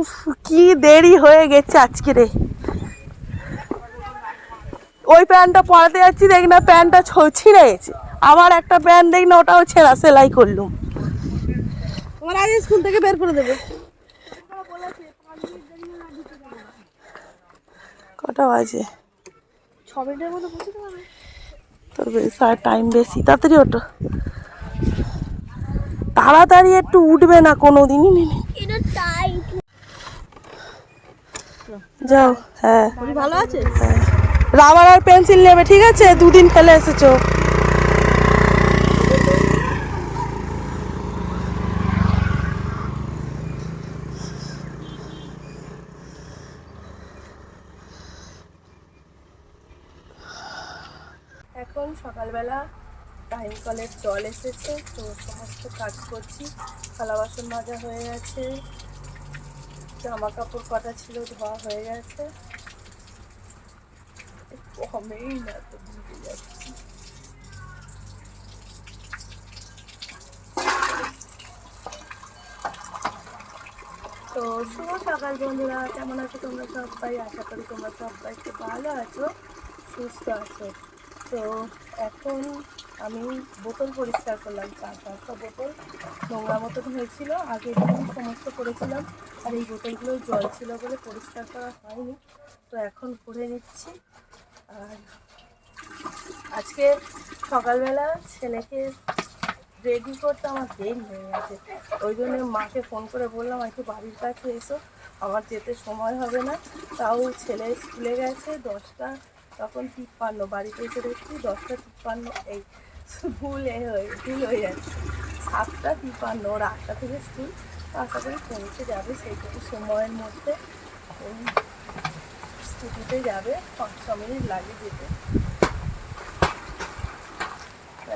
উফ কি দেরি হয়ে গেছে আজকে রে। ওই প্যান্টটা পরাতে যাচ্ছি দেখ না প্যান্টটা ছিঁড়ে গেছে। আবার একটা প্যান্ট দেখ না ওটাও ছেঁড়া সেলাই করলুম। তোমার আগে স্কুল থেকে বের করে দেবে। কটা বাজে? ছ মিনিটের মধ্যে পৌঁছতে পারবে তোর বেশ টাইম বেশি। তাড়াতাড়ি ওটো তাড়াতাড়ি একটু উঠবে না কোনো দিনই নেই যাও হ্যাঁ। ভালো আছে? রাবার আর পেন্সিল নেবে ঠিক আছে? দুদিন ফেলে এসেছ। এখন সকালবেলা টাইম কলের জল এসেছে তো সমস্ত কাজ করছি থালা বাসন মাজা হয়ে গেছে। জামা কাপড় কটা ছিল, ধোয়া হয়ে গেছে। কমেই না, তো ভিজে যাচ্ছি। তো শুভ সকাল বন্ধুরা, কেমন আছো তোমরা সবাই? আশা করি তোমরা সবাই একটু ভালো আছো, সুস্থ আছো। তো এখন আমি বোতল পরিষ্কার করলাম, চার পাঁচটা বোতল নোংরা মতন হয়েছিল, আগে সমস্ত করেছিলাম, আর এই বোতলগুলো জল ছিল বলে পরিষ্কার করা হয়নি, তো এখন করে নিচ্ছি। আর আজকে সকালবেলা ছেলেকে রেডি করতে আমার দেরি হয়ে গেছে, ওই জন্য মাকে ফোন করে বললাম একটু বাড়ির কাছে এসো, আমার যেতে সময় হবে না। তাও ছেলে স্কুলে গেছে দশটা তখন তিপ্পান্ন, বাড়িতে এসে দেখছি দশটা তিপ্পান্ন, এই ভুল এ হয়ে, ভুল হয়ে যাচ্ছে। সাতটা তিপ্পান্ন, ওর আটটা থেকে স্কুল আশা করি পৌঁছে যাবে সেইটুকু সময়ের মধ্যে। ওই স্কুটিতে যাবে, পাঁচ ছ মিনিট লাগে যেতে।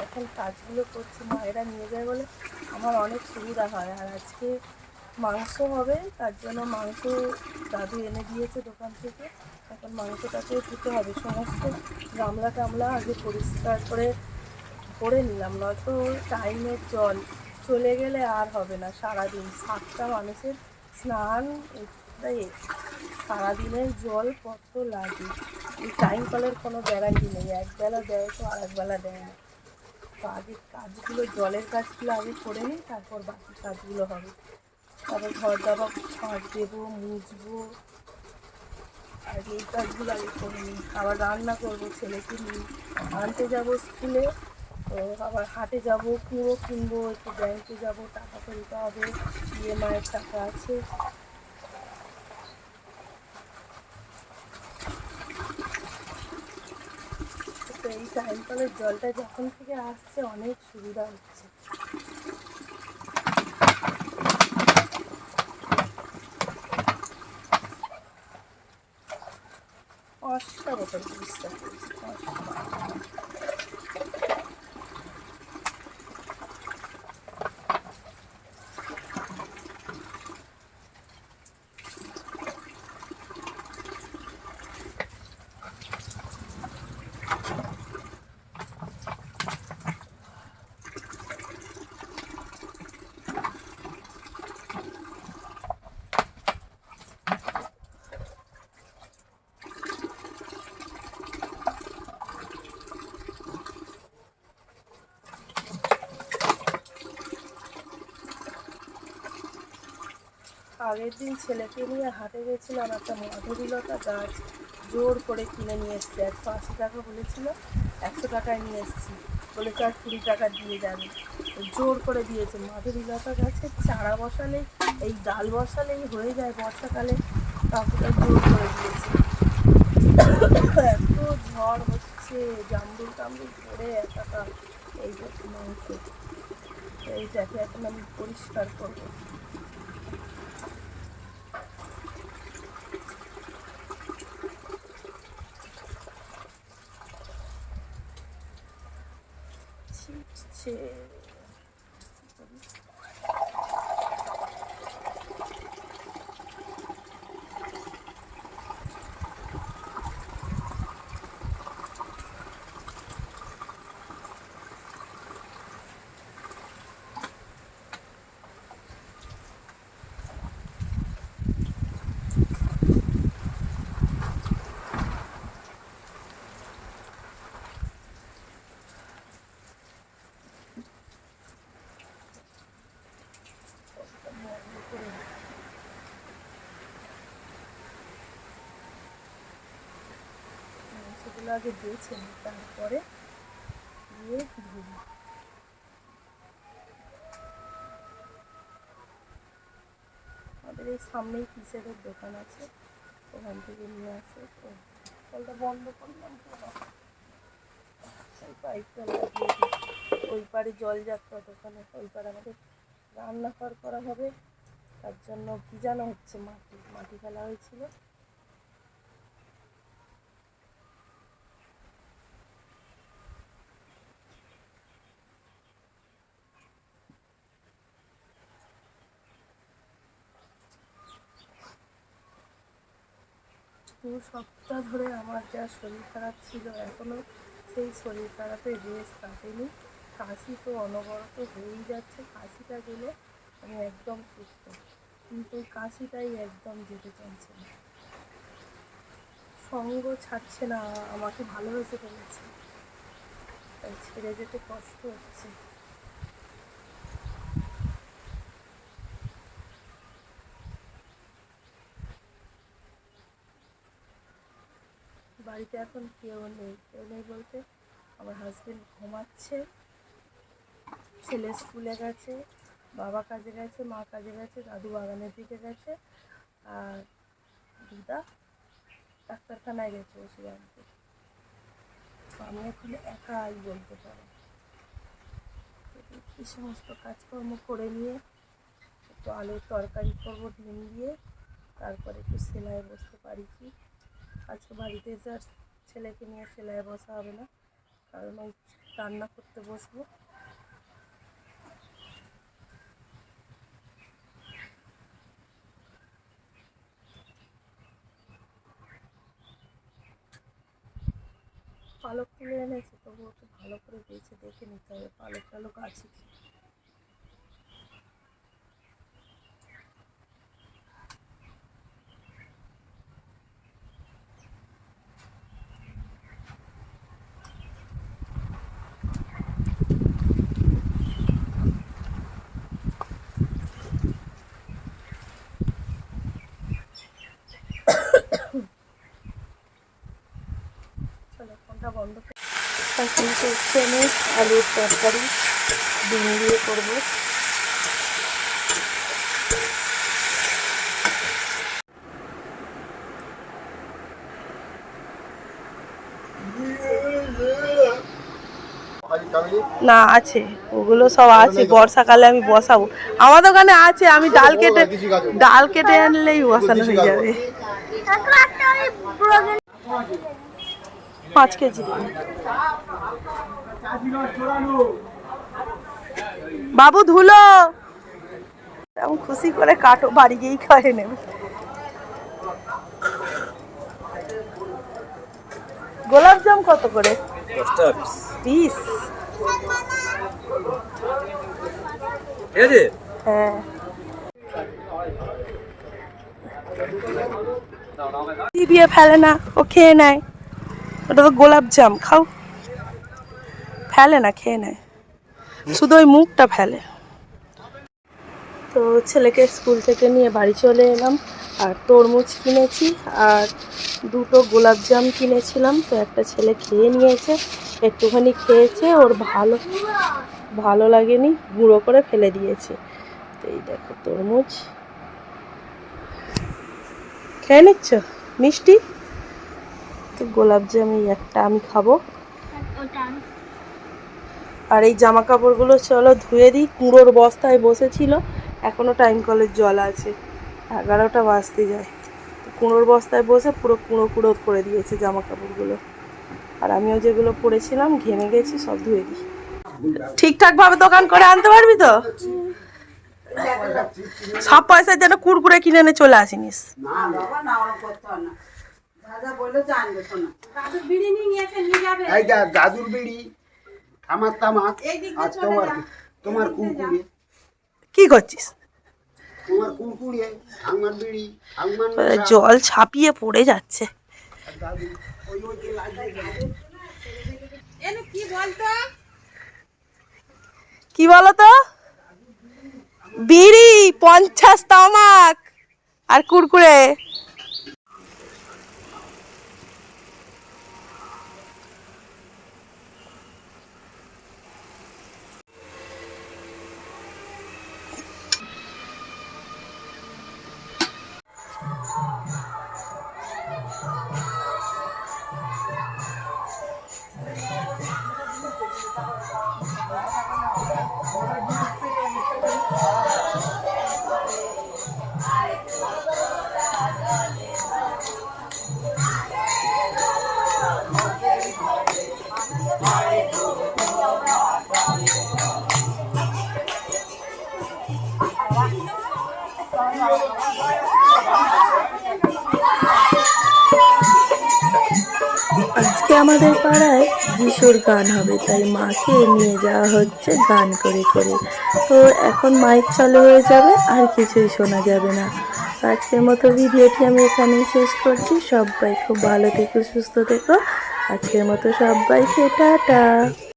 এখন কাজগুলো করছি, মায়েরা নিয়ে যায় বলে আমার অনেক সুবিধা হয়। আর আজকে মাংস হবে, তার জন্য মাংস দাদু এনে দিয়েছে দোকান থেকে। এখন মাংসটাকে ধুতে হবে। সমস্ত গামলা টামলা আগে পরিষ্কার করে করে নিলাম, নয়তো টাইমের জল চলে গেলে আর হবে না সারাদিন। সাতটা মানুষের স্নান সারাদিনের জল কত লাগে? এই টাইম কলের কোনো গ্যারান্টি নেই। একবেলা দেয় তো আর একবেলা দেয় না। তো আগে কাজগুলো, জলের কাজগুলো আগে করে নিই, তারপর বাকি কাজগুলো হবে। তারপর ঘর দাবা ছাঁচ দেবো, মুছবো। আর এই কাজগুলো আগে করে নিই। আবার রান্না করব ছেলেকে নিয়ে। আনতে যাব স্কুলে। তো আবার হাটে যাব কুড়ো কিনবো, একটু ব্যাংকে যাব, টাকা তুলতে হবে, ইএমআইয়ের টাকা আছে। তো এই টাইম কলের জলটা যখন থেকে আসছে, অনেক সুবিধা হচ্ছে। পাঁচটা বোতল আগের দিন ছেলেকে নিয়ে হাটে গেছিলাম একটা মাধুরীলতা গাছ জোর করে কিনে নিয়ে এসছি। একশো আশি টাকা বলেছিল, একশো টাকায় নিয়ে এসছি। বলেছে আর কুড়ি টাকা দিয়ে যাবে। জোর করে দিয়েছে। মাধুরীলতা গাছের চারা বসালেই, এই ডাল বসালেই হয়ে যায় বর্ষাকালে। তারপরে জোর করে দিয়েছে। এত ঝড় হচ্ছে, জামরুল টামরুল পড়ে একাটা এই মাংস এইটাকে এখন আমি পরিষ্কার করব। есть এগুলো আগে বেছে নিই তারপরে দিয়ে ধুবো আমাদের এই সামনেই কিসের দোকান আছে, ওখান থেকে নিয়ে আসে। তো কলটা বন্ধ করলাম ওই পাইপটা ওই পারে জল যাত্রা দোকানে ওই পারে আমাদের রান্নাঘর করা হবে। তার জন্য ভিজানো হচ্ছে মাটি মাটি ফেলা হয়েছিল। দু সপ্তাহ ধরে আমার যা শরীর খারাপ ছিল এখনও সেই শরীর খারাপের রেস কাটেনি। কাশি তো অনবরত হয়েই যাচ্ছে, কাশিটা গেলে আমি একদম সুস্থ। কিন্তু কাশিটাই একদম যেতে চাইছে না। সঙ্গ ছাড়ছে না, আমাকে ভালোবেসে ফেলেছে। তাই ছেড়ে যেতে কষ্ট হচ্ছে। বাড়িতে এখন কেউ নেই। কেউ নেই বলতে আমার হাজবেন্ড ঘুমাচ্ছে, ছেলে স্কুলে গেছে, বাবা কাজে গেছে, মা কাজে গেছে, দাদু বাগানের দিকে গেছে, আর দিদা ডাক্তারখানায় গেছে ওষুধ আনতে। আমি এখন একাই বলতে পারি। এই সমস্ত কাজকর্ম করে নিয়ে একটু আলুর তরকারি করব, ডিম দিয়ে, তারপরে একটু সেলাই বসতে পারি কি? আজকে বাড়িতে আর ছেলেকে নিয়ে সেলাই বসা হবে না। কারণ ওই রান্না করতে বসবো। পালক তুলে এনেছে তবু একটু ভালো করে বেছে দেখে নিতে হবে। পালক টালক আছে কি? বন্ধ এখন করছি আমি আলুর তরকারি ডিম দিয়ে করব। না আছে। ওগুলো সব আছে। বর্ষাকালে আমি বসাবো। আমার দোকানে আছে। আমি ডাল কেটে ডাল কেটে আনলেই বসানো হয়ে যাবে। পাঁচ কেজি। বাবু ধুলো। এমন খুশি করে কাটো বাড়ি গিয়েই খায় নেবে। গোলাপ জাম কত করে? পিস হ্যাঁ। দিয়ে ফেলে না? ও খেয়ে নেয়। ওটা তো গোলাপ জাম, খাও। ফেলে না, খেয়ে নেয় শুধু ওই মুখটা ফেলে। তো ছেলেকে স্কুল থেকে নিয়ে বাড়ি চলে এলাম। আর তরমুজ কিনেছি, আর দুটো গোলাপ জাম কিনেছিলাম। তো একটা ছেলে খেয়ে নিয়েছে, একটুখানি খেয়েছে, ওর ভালো ভালো লাগেনি, গুঁড়ো করে ফেলে দিয়েছে। তো এই দেখো তরমুজ। খেয়ে নিচ্ছ? মিষ্টি? গোলাপ জাম এই একটা আমি খাব। আর এই জামা কাপড়গুলো চলো ধুয়ে দিই কুঁড়োর বস্তায় বসেছিল এখনও টাইম কলের জল আছে এগারোটা বাজতে যায়। তো কুঁড়োর বস্তায় বসে পুরো কুঁড়ো কুঁড়ো করে দিয়েছে জামা কাপড়গুলো আর আমিও যেগুলো পরেছিলাম ঘেমে গেছি সব ধুয়ে দিই। ঠিকঠাকভাবে দোকান করে আনতে পারবি তো? সব পয়সা যেন কুড়কুড়ে কিনে এনে চলে আসিনিস। এই যা দাদুর বিড়ি আমার তামাক আর তোমার তোমার কুকুরে কি করছিস? তোমার কুকুরে আমার বিড়ি আমার জল ছাপিয়ে পড়ে যাচ্ছে। দাদু ওই ওই যে লাগিয়ে কি বলো তো বিড়ি পঞ্চাশ তামাক আর কুরকুরে আমাদের পাড়ায় যিশুর গান হবে, তাই মাকে নিয়ে যাওয়া হচ্ছে গান করে করে। তো এখন মাইক চালু হয়ে যাবে, আর কিছুই শোনা যাবে না। আজকের মতো ভিডিওটি আমি এখানেই শেষ করছি। সবাই খুব ভালো থেকো, সুস্থ থেকো। আজকের মতো সবাইকে টাটা।